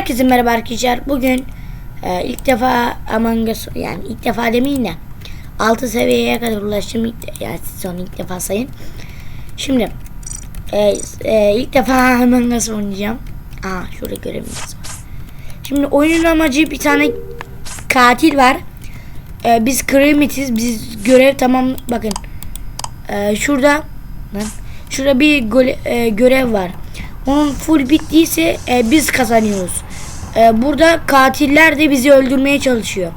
Herkese merhaba arkadaşlar. Bugün e, ilk defa Among Us yani ilk defa demeyin de 6 seviyeye kadar ulaştım. İlk, yani siz onu ilk defa sayın. Şimdi e, e, ilk defa Among Us oynayacağım. Aa görevimiz var. Şimdi oyunun amacı bir tane katil var. E, biz Kremitiz. Biz görev tamam bakın. E, şurada şurada bir gole- e, görev var. Onun full bittiyse e, biz kazanıyoruz. E, burada katiller de bizi öldürmeye çalışıyor.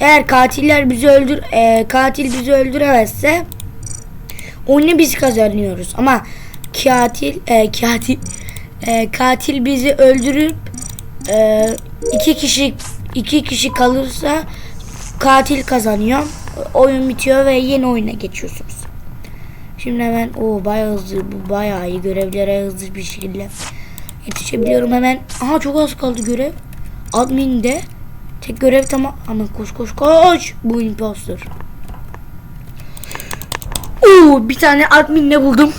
Eğer katiller bizi öldür e, katil bizi öldüremezse oyunu biz kazanıyoruz. Ama katil e, katil e, katil bizi öldürüp e, iki kişi iki kişi kalırsa katil kazanıyor. Oyun bitiyor ve yeni oyuna geçiyorsunuz. Şimdi hemen o bayağı hızlı bu bayağı iyi görevlere hızlı bir şekilde yetişebiliyorum hemen. Aha çok az kaldı görev. Admin'de tek görev tamam. Ama koş koş koş. Bu imposter. Oo bir tane admin'le buldum.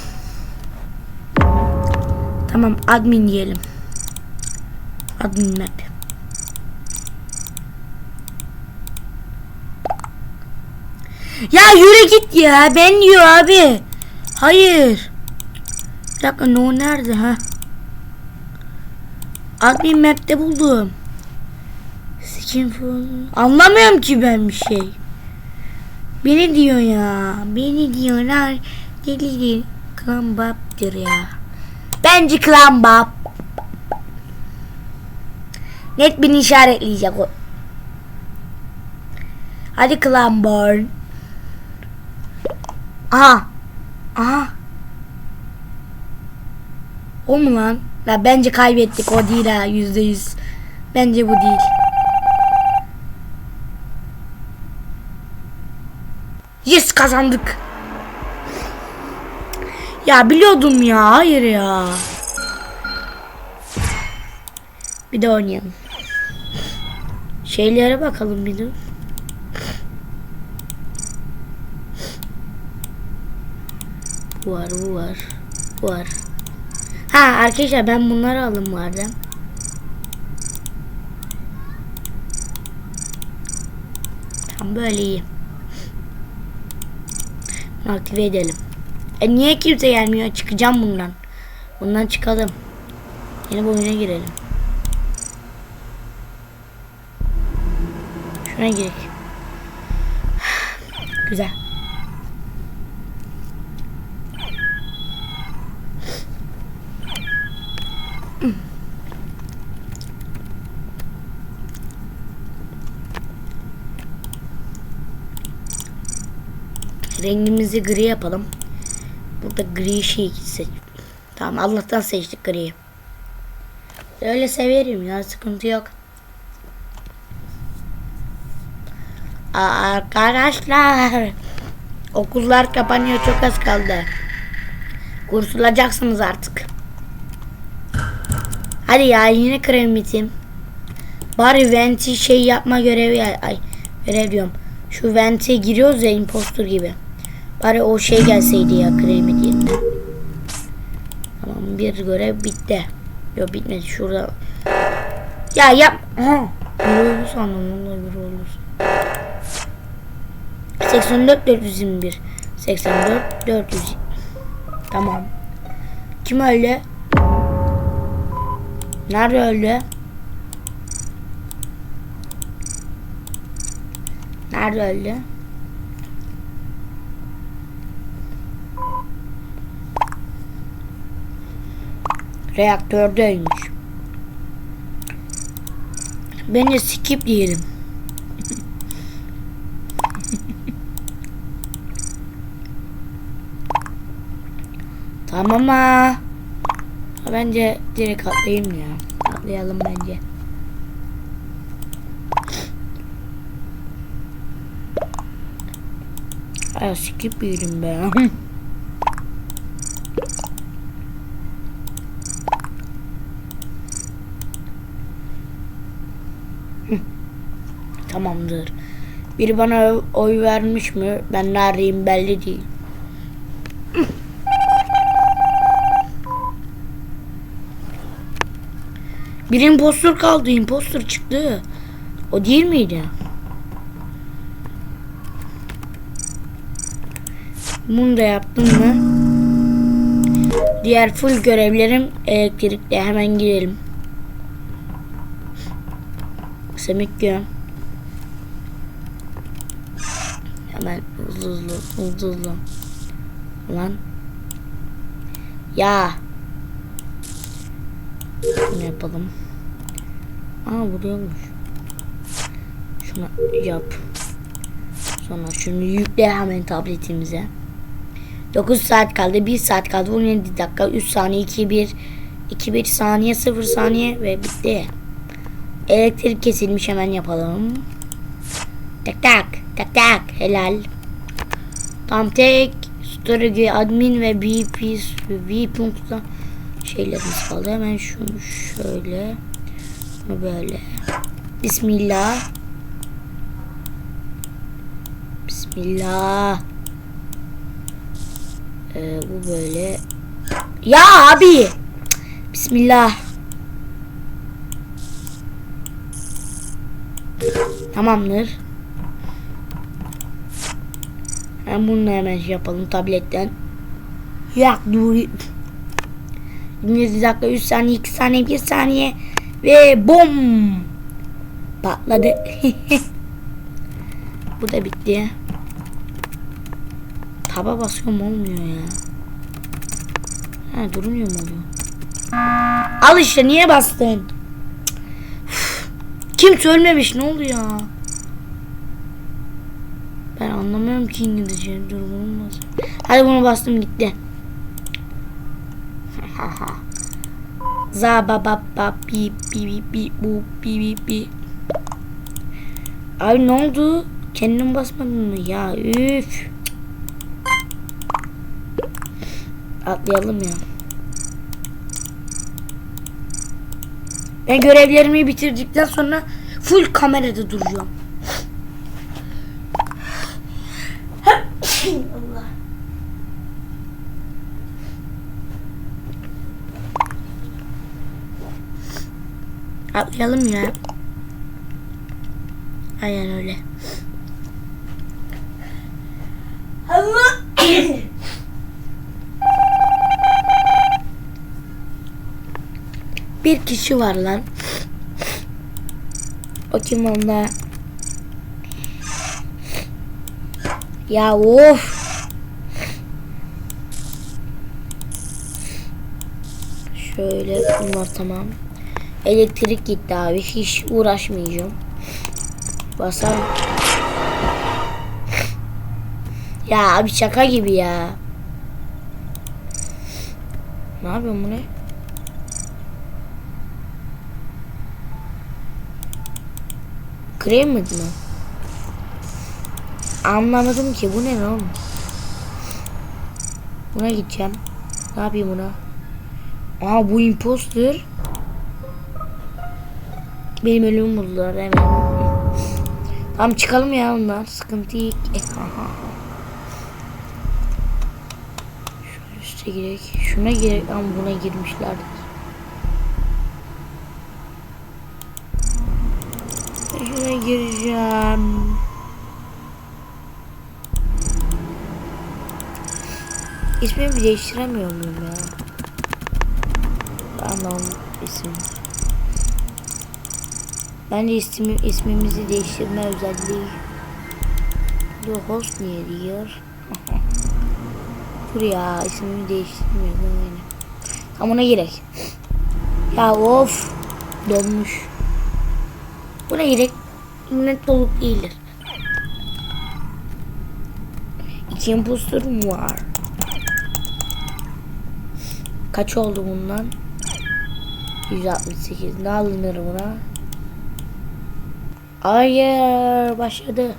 Tamam admin diyelim. Admin map. Ya yürü git ya. Ben diyor abi. Hayır. Bir dakika no nerede ha? Admin map'te buldum. Skinful. Anlamıyorum ki ben bir şey. Beni diyor ya. Beni diyorlar. Deli değil. Klambap'tır ya. Bence klambap. Net bir işaretleyecek o. Hadi Clamborn. Aha. Aha. O mu lan? Ya bence kaybettik. O değil ha. Yüzde yüz. Bence bu değil. Yes kazandık. Ya biliyordum ya. Hayır ya. Bir de oynayalım. Şeylere bakalım bir de. Bu var, bu var, bu var. Ha arkadaşlar ben bunları aldım bu arada. Tam böyle iyi. Aktive edelim. E niye kimse gelmiyor? Çıkacağım bundan. Bundan çıkalım. Yeni bir oyuna girelim. Şuna girek. Güzel. Rengimizi gri yapalım. Burada gri şey seç. Tamam Allah'tan seçtik griyi. Öyle severim ya sıkıntı yok. Arkadaşlar okullar kapanıyor çok az kaldı. Kurtulacaksınız artık. Hadi ya yine kremitim. Bari venti şey yapma görevi ay görev diyorum. Şu vente giriyoruz ya impostor gibi. Bari o şey gelseydi ya kremit yerine. Tamam bir görev bitti. Yok bitmedi şurada. Ya yap. Aha. Bir oldu sandım. Vallahi bir oldu. 84 421 84 400 Tamam. Kim öldü? Nerede öldü? Nerede öldü? Reaktördeymiş. Bence skip diyelim. Tamam ha. Bence direkt atlayayım ya. Atlayalım bence. Ay skip yedim be. Tamamdır. Biri bana oy vermiş mi? Ben neredeyim belli değil. Bir impostor kaldı. Impostor çıktı. O değil miydi? Bunu da yaptım mı? Diğer full görevlerim elektrikle. Hemen girelim. Semik göm. Hemen hızlı hızlı hızlı hızlı. Lan. Ya. Şunu yapalım. Aa vuruyormuş. Şunu yap. Sonra şunu yükle hemen tabletimize. 9 saat kaldı. 1 saat kaldı. 17 dakika. 3 saniye. 2 1 2 1 saniye 0 saniye ve bitti. Elektrik kesilmiş hemen yapalım. Tak tak tak tak helal. Tam tek story admin ve BP VPunk'ta şeylerimiz kaldı. Hemen şunu şöyle bunu böyle. Bismillah. Bismillah. Ee, bu böyle. Ya abi. Bismillah. Tamamdır. Hem bunu hemen şey yapalım tabletten. Yak dur. 27 dakika 3 saniye 2 saniye 1 saniye ve bom patladı. Bu da bitti. Taba basıyorum olmuyor ya. Ha durmuyor mu oluyor? Al işte niye bastın? Kimse ölmemiş ne oldu ya? Anlamıyorum ki İngilizce. Dur bas. Hadi bunu bastım gitti. Za ba ba ba bi bi bi bi bu bi bi bi. Abi ne oldu? Kendin basmadın mı? Ya üf. Atlayalım ya. Ben görevlerimi bitirdikten sonra full kamerada duracağım. Allah. Atlayalım ya. Aynen öyle. Allah. Bir kişi var lan. O kim onda? Ya of. Şöyle bunlar tamam. Elektrik gitti abi. Hiç uğraşmayacağım. Basar. Ya abi şaka gibi ya. Ne yapıyorsun bu ne? Krem mi? Anlamadım ki bu ne lan? Buna gideceğim. Ne yapayım buna? Aa bu imposter. Benim ölümü buldular hemen. Tamam çıkalım ya ondan. Sıkıntı yok. Şöyle üste girek. Şuna girek ama buna girmişlerdi. Şuna gireceğim. İsmimi değiştiremiyor muyum ya? Anlam isim. Bence ismi, ismimizi değiştirme özelliği. Bu host niye diyor? Dur ya ismimi değiştirmiyor aynı. Tam ona gerek. Ya of donmuş. Buna gerek net dolup değildir. İki imposterum var. Kaç oldu bundan? 168. Ne alınır buna? Hayır başladı.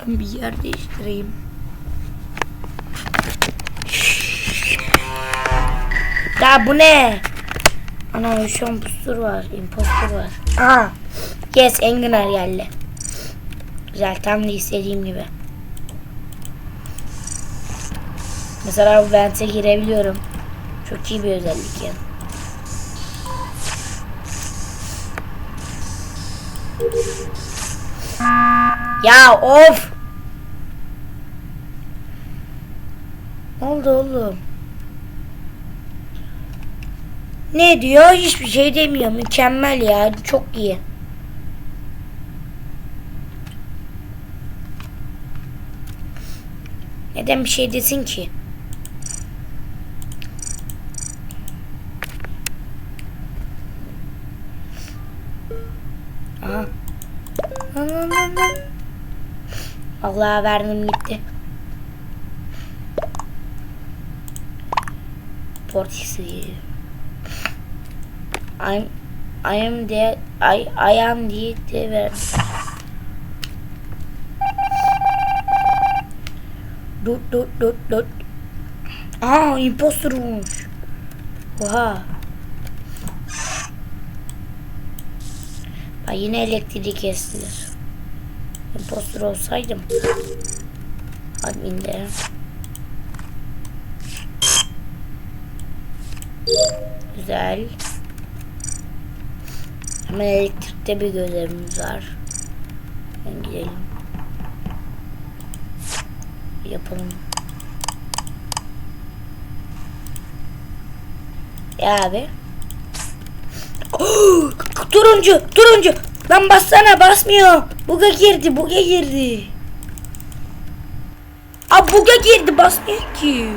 Ben bir yer değiştireyim. Ya bu ne? Ana şu pustur var. Impostor var. Aa. Yes Enginar geldi. Güzel tam da istediğim gibi. Mesela bu vente girebiliyorum. Çok iyi bir özellik ya. Ya of. Ne oldu oğlum? Ne diyor? Hiçbir şey demiyor. Mükemmel ya. Çok iyi. Neden bir şey desin ki? Aha. Lan. Vallahi verdim gitti. Portiksi. I'm I am the I I am the ver. Dut dut dut dut. Aa impostor olmuş. Oha. Ay yine elektriği kestiler. Impostor olsaydım. Adminde. Güzel. Hemen elektrikte bir gözlerimiz var. Hemen gidelim. Yapalım. Ya abi. Turuncu, turuncu. Lan bassana basmıyor. Buga girdi, buga girdi. Aa buga girdi, basmıyor ki.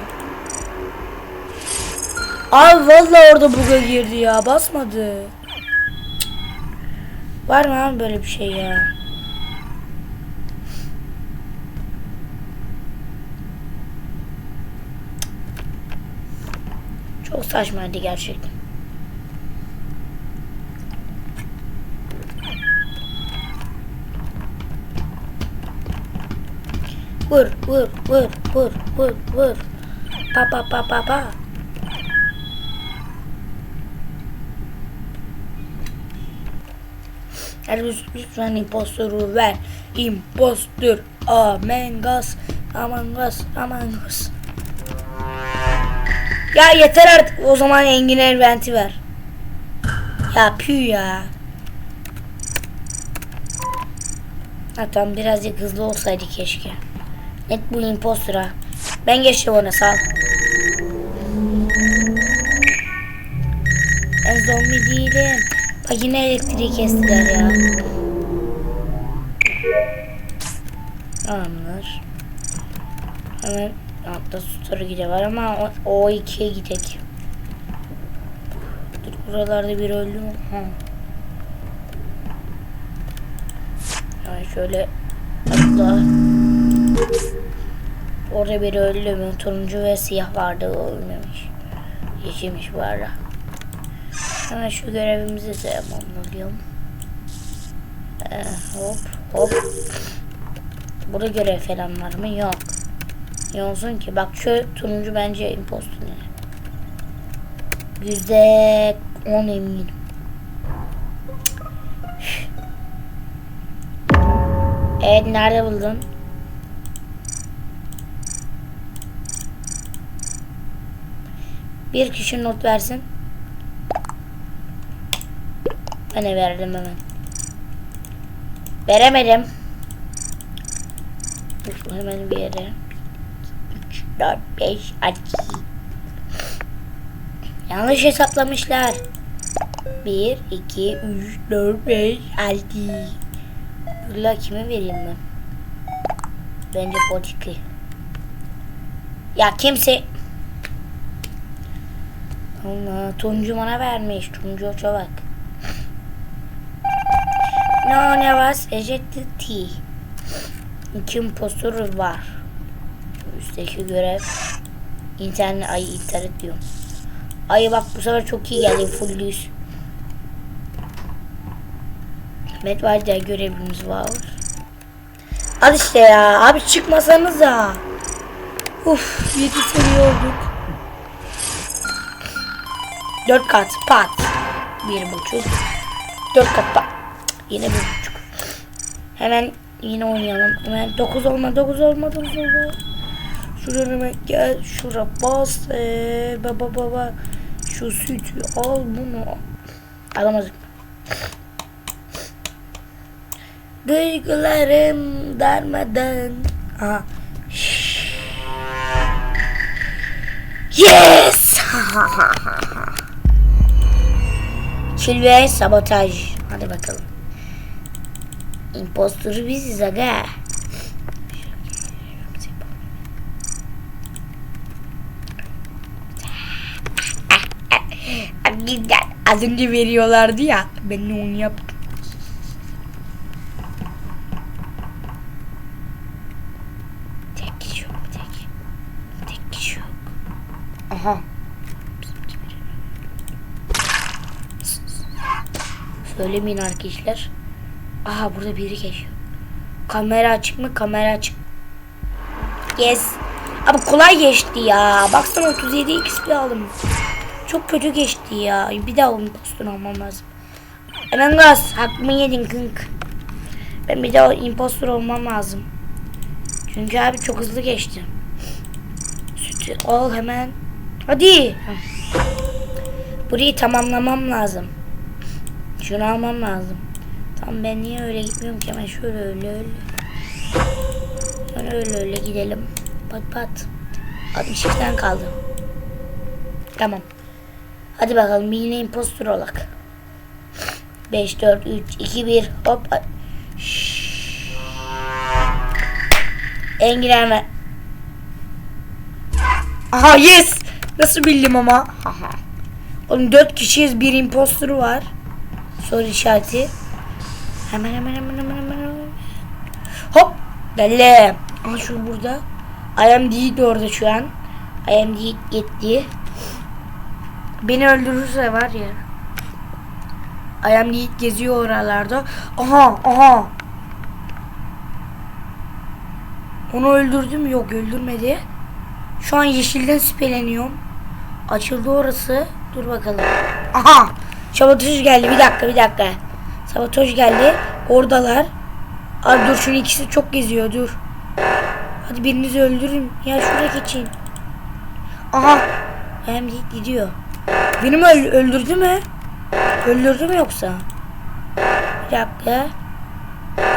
Abi vallahi orada buga girdi ya, basmadı. Var mı abi böyle bir şey ya? Çok saçmaydı gerçekten. Vur vur vur vur vur vur. Pa pa pa pa pa. Hadi lütfen impostoru ver. Impostor. Amen gas. Aman gas. Aman gas. Ya yeter artık. O zaman Enginar venti ver. Ya pü ya. Ha tamam birazcık hızlı olsaydı keşke. Net bu impostora. Ben geçtim ona sağ ol. Ben zombi değilim. Bak yine elektriği kestiler ya. Tamamdır. Hemen altta story gide var ama o, o ikiye gidek. Dur buralarda bir öldü mü? Ha. Yani şöyle atla. Orada biri öldü mü? Turuncu ve siyah vardı o ölmemiş. Yeşilmiş bu arada. Hemen şu görevimizi tamamlayalım. Ee, hop hop. Burada görev falan var mı? Yok. Ne olsun ki? Bak şu turuncu bence impostor. Yüzde on eminim. Evet nerede buldun? Bir kişi not versin. Ben de verdim hemen. Veremedim. Hemen bir yere. 3, 4, 5, 6. Yanlış hesaplamışlar. 1, 2, 3, 4, 5, 6. Dur kime vereyim ben? Bence Potiki. Ya kimse... Allah Tuncu bana vermiş. Tuncu Çolak. No ne var? Ejected T. İki impostor var. Üstteki görev. İnternet ay internet diyor. Ay bak bu sefer çok iyi geldi. Full var diye görevimiz var. Al işte ya. Abi çıkmasanız da. Uf 7 seviye olduk. 4 kat pat. Bir buçuk. 4 kat pat. Yine bir buçuk. Hemen yine oynayalım. Hemen 9 olma 9 olma 9 olma. Şuraya hemen gel. Şura bas. Ee, baba baba. Şu sütü al bunu. Alamadık. Duygularım darmadan. Aha. Yes! Kill ve sabotaj. Hadi bakalım. Impostoru biziz aga. Az önce veriyorlardı ya. Ben onu yaptım. Tek kişi yok tek. Tek kişi yok. Aha. Söylemeyin arkadaşlar. Aha burada biri geçiyor. Kamera açık mı? Kamera açık. Yes. Abi kolay geçti ya. Baksana 37 XP aldım. Çok kötü geçti ya. Bir daha onun postunu almam lazım. Hemen gaz. Hakkımı yedin kınk. Ben bir daha impostor olmam lazım. Çünkü abi çok hızlı geçti. Sütü al hemen. Hadi. Burayı tamamlamam lazım. Şunu almam lazım. Tamam ben niye öyle gitmiyorum ki hemen şöyle öyle öyle. Şöyle öyle öyle gidelim. Pat pat. 62'den kaldı. Tamam. Hadi bakalım yine impostor olak. 5, 4, 3, 2, 1 hop. Şşş. Engiren Aha yes. Nasıl bildim ama. Aha. Oğlum 4 kişiyiz bir impostor var. Soru işareti. Hemen hemen hemen hemen hemen. Hop. Delle. Aha şu burada. I Deed orada şu an. I gitti. Beni öldürürse var ya. I am geziyor oralarda. Aha aha. Onu öldürdüm yok öldürmedi. Şu an yeşilden şüpheleniyorum. Açıldı orası. Dur bakalım. Aha. Sabotaj geldi. Bir dakika bir dakika. Sabotaj geldi. Oradalar. Abi dur şunun ikisi çok geziyor dur. Hadi birinizi öldürün. Ya şuraya geçin. Aha. Hem gidiyor. Beni mi öl- öldürdü mü? Öldürdü mü yoksa? Bir dakika.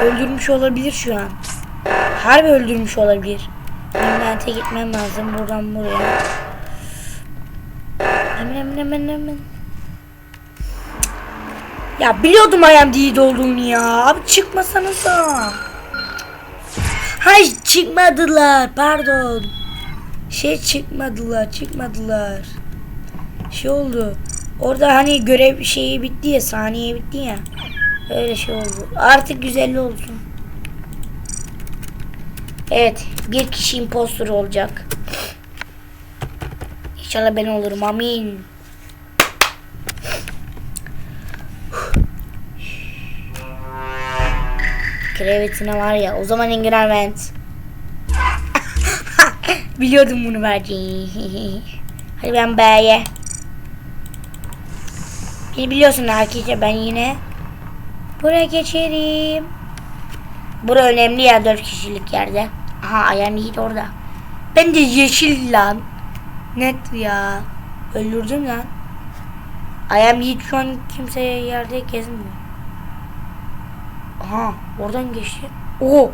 Öldürmüş olabilir şu an. Harbi öldürmüş olabilir. Invente gitmem lazım buradan buraya. Hemen hemen hemen hemen. Ya biliyordum değil olduğunu ya. Abi çıkmasanıza. Hay çıkmadılar pardon. Şey çıkmadılar çıkmadılar. Şey oldu. Orada hani görev şeyi bitti ya saniye bitti ya. Öyle şey oldu. Artık güzel olsun. Evet bir kişi impostor olacak. İnşallah ben olurum amin. Krevetine var ya o zaman Engrament. Biliyordum bunu vereceğini. Hadi ben B'ye. Beni biliyorsun arkadaşlar ben yine buraya geçerim. Bura önemli ya 4 kişilik yerde. Aha ayağım yiğit orada. Ben de yeşil lan. Net ya. Öldürdüm lan. Ayağım yiğit şu an kimseye yerde gezmiyor. Aha oradan geçti. Oo.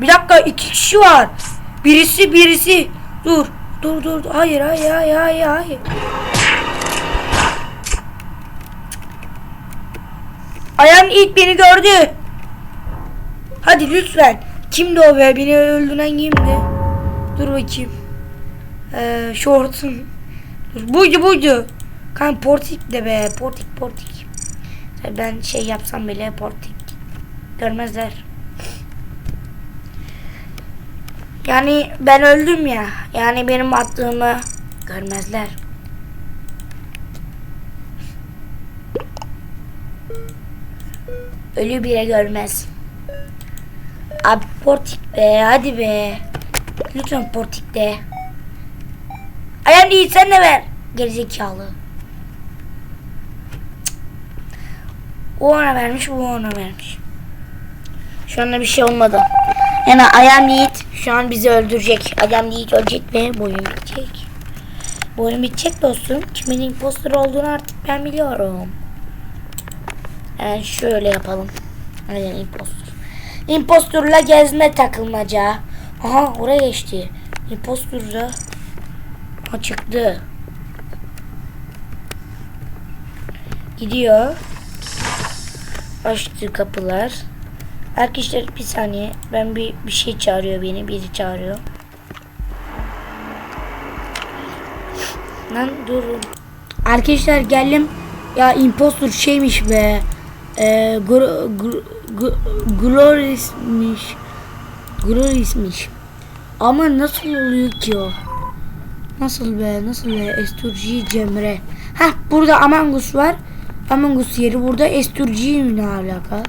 Bir dakika iki kişi var. Birisi birisi. Dur. Dur dur. Hayır hayır hayır hayır hayır. Ayağım ilk beni gördü. Hadi lütfen. Kimdi o be? Beni öldüren kimdi? Dur bakayım. Ee, şortun. Dur. Buydu buydu. Kan portik de be. Portik portik. Ben şey yapsam bile portik. Görmezler. Yani ben öldüm ya. Yani benim attığımı görmezler. Ölü bile görmez. Abi portik be hadi be. Lütfen portik de. Ayağım değil sen de ver. Gerizekalı. O ona vermiş bu ona vermiş. Şu anda bir şey olmadı. Yani Ayam Yiğit şu an bizi öldürecek. Ayam Yiğit ölecek ve bu oyun bitecek. Bu oyun bitecek dostum. Kimin impostor olduğunu artık ben biliyorum. Yani şöyle yapalım. Aynen impostor. Imposturla gezme takılmaca. Aha oraya geçti. Imposturla. Ha çıktı. Gidiyor. Açtı kapılar. Arkadaşlar bir saniye. Ben bir bir şey çağırıyor beni. Biri çağırıyor. Lan durun. Arkadaşlar geldim. Ya impostor şeymiş be. Ee, gro, gro, gro, Gloris'miş. Ama nasıl oluyor ki o? Nasıl be? Nasıl be? Esturci Cemre. Hah burada Among Us var. Among Us yeri burada. Esturci ne alaka?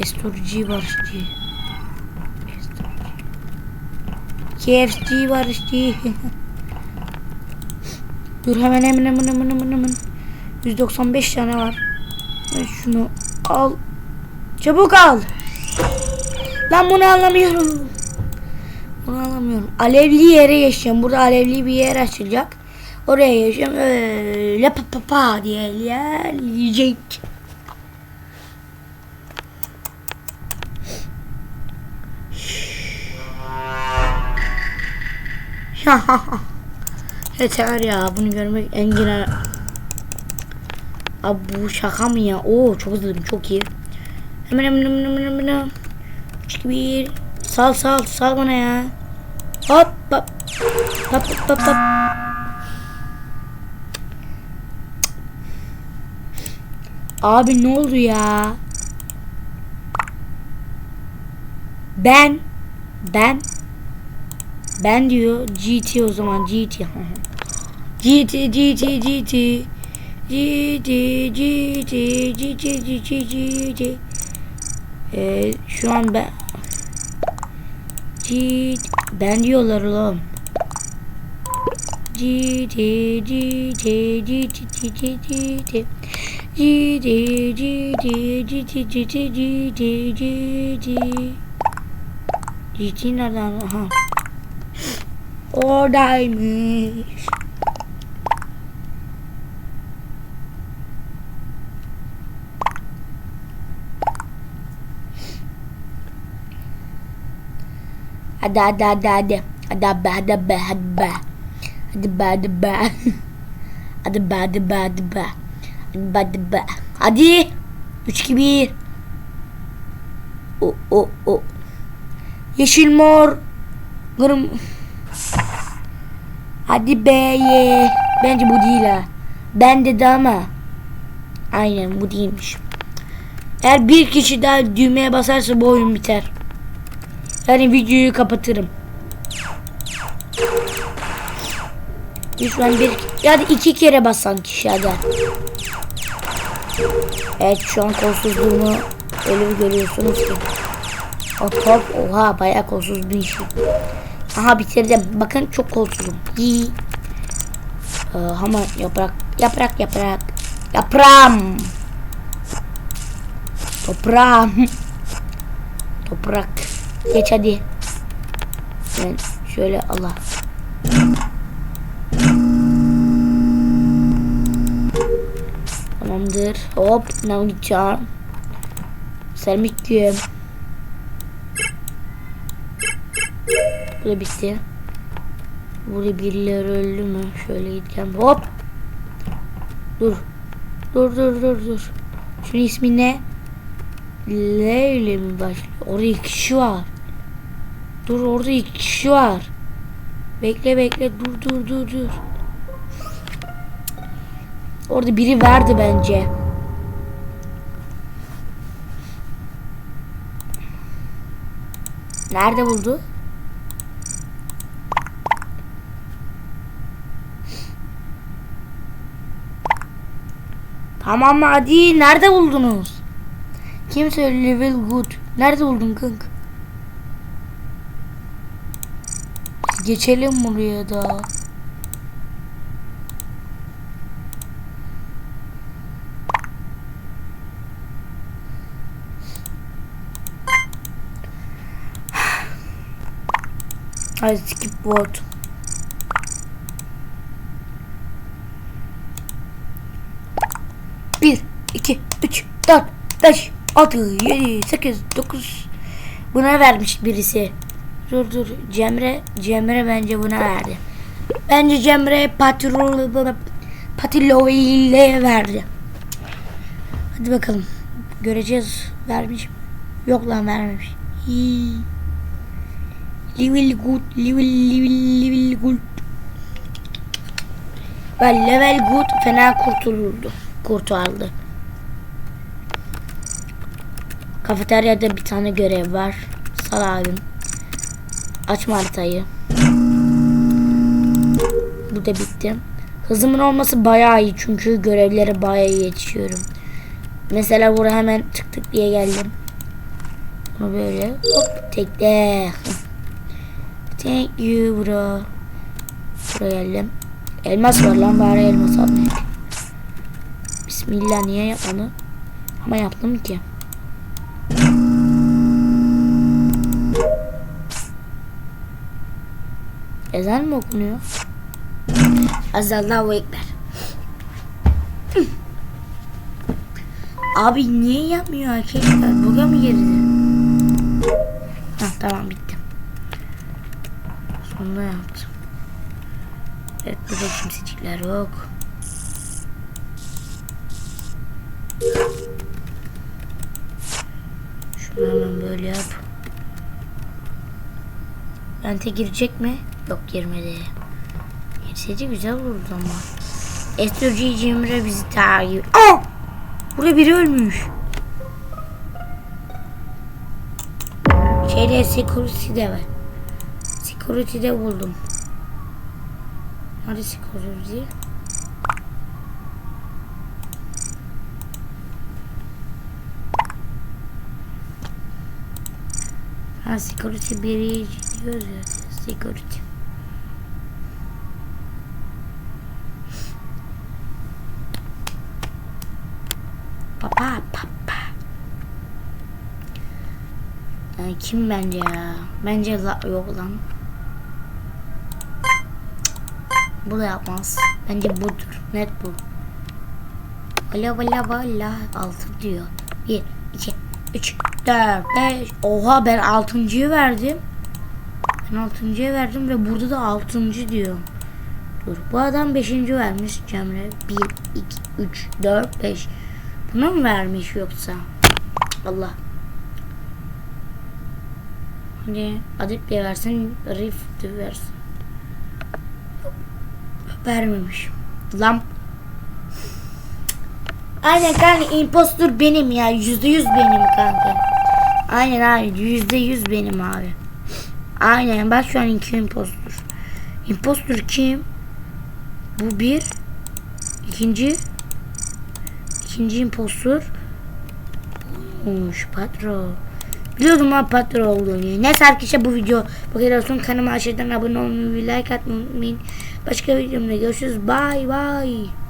Esturci işte. KFC işte. Dur hemen hemen hemen hemen hemen hemen. 195 tane var. Ben şunu al. Çabuk al. Lan bunu anlamıyorum. Bunu anlamıyorum. Alevli yere yaşayacağım. Burada alevli bir yer açılacak. Oraya yaşayacağım. Öyle pa pa pa diye ilerleyecek. Yeter ya bunu görmek engine Abi bu şaka mı ya? Oo çok hızlıyım çok iyi. Hemen hemen hemen hemen hemen hemen. 3 2 1 Sal sal sal bana ya. Hop hop. Hop hop hop hop. Abi ne oldu ya? Ben ben ben diyor GT o zaman GT. GT GT GT GT GT GT GT GT ee, şu an ben GT ben diyorlar oğlum. GT GT GT GT GT GT GT GT GT GT GT GT nereden? Aha. Oradaymış. Hadi hadi hadi hadi. Hadi be hadi be hadi be. Hadi be hadi be. Hadi be hadi be hadi be. Hadi be hadi. Hadi. 3 2 1. O o o. Yeşil mor. Kırmızı. Hadi be ye. Bence bu değil ha. Ben dedi ama. Aynen bu değilmiş. Eğer bir kişi daha düğmeye basarsa bu oyun biter. Yani videoyu kapatırım. Lütfen bir ya da iki kere basan kişi hadi. Evet şu an kolsuzluğumu öyle görüyorsunuz ki. Hop hop oha bayağı kolsuz bir işim. Aha bitirdim. Bakın çok kolsuzum. İyi. Ee, ama yaprak yaprak yaprak yaprağım. Toprağım. Toprak. Geç hadi. Ben şöyle Allah. Tamamdır. Hop. Ne gideceğim. Sermik Bu da bitti. Burada birileri öldü mü? Şöyle gideceğim. Hop. Dur. Dur dur dur dur. Şunun ismi ne? L ile mi başlıyor? Orada iki kişi var. Dur orada iki kişi var. Bekle bekle dur dur dur dur. Orada biri verdi bence. Nerede buldu? Tamam hadi nerede buldunuz? Kim söyledi level good? Nerede buldun kank? Geçelim buraya da. Hadi skip vote. 1, 2, 3, 4, 5, 6, 7, 8, 9, Buna vermiş birisi. Dur dur. Cemre Cemre bence buna verdi. Bence Cemre Patrol Patilo'ya verdi. Hadi bakalım. Göreceğiz. Vermiş mi? Yok lan vermemiş. Level good, level level level good. Ve level good fena kurtulurdu. Kurtardı. Kafeteryada bir tane görev var. Sal abim. Açma haritayı. Bu da bitti. Hızımın olması bayağı iyi çünkü görevlere bayağı iyi yetişiyorum. Mesela buraya hemen tık tık diye geldim. Bunu böyle hop tekte. Thank you bro. Buraya geldim. Elmas var lan bari elmas almayayım. Bismillah niye yapmadı? Ama yaptım ki. Ezan mı okunuyor? Azallahu Ekber. Abi niye yapmıyor arkadaşlar? Buga mı girdi? Hah tamam bitti. Sonunda yaptım. Evet burada kimsecikler yok. Şunu hemen böyle yap. Bente girecek mi? Yok girmedi. Girseydi güzel olurdu ama. Estroji Cemre bizi takip. Aa! Burada biri ölmüş. Şeyde security'de var. Security'de buldum. Hadi security. Ha security biri diyoruz ya. Security. Papa papa. Yani kim bence ya? Bence la yok lan. Bu da yapmaz. Bence budur. Net bu. Valla valla valla. Altı diyor. Bir, iki, üç, dört, beş. Oha ben altıncıyı verdim. Ben altıncıya verdim ve burada da altıncı diyor. Dur. Bu adam beşinci vermiş Cemre. Bir, iki, üç, dört, beş. Buna mı vermiş yoksa? Allah. Hadi Adip diye versin. Rif de versin. Vermemiş. Lamp. Aynen kanka impostor benim ya. Yüzde yüz benim kanka. Aynen abi. Yüzde yüz benim abi. Aynen bak şu an iki impostor. Impostor kim? Bu bir. İkinci. İkinci impostor. Olmuş patron. Biliyordum ha patron olduğunu. Neyse arkadaşlar bu video bu kadar olsun. Kanalıma aşağıdan abone olmayı, like atmayı. Başka videomda görüşürüz. Bye bye.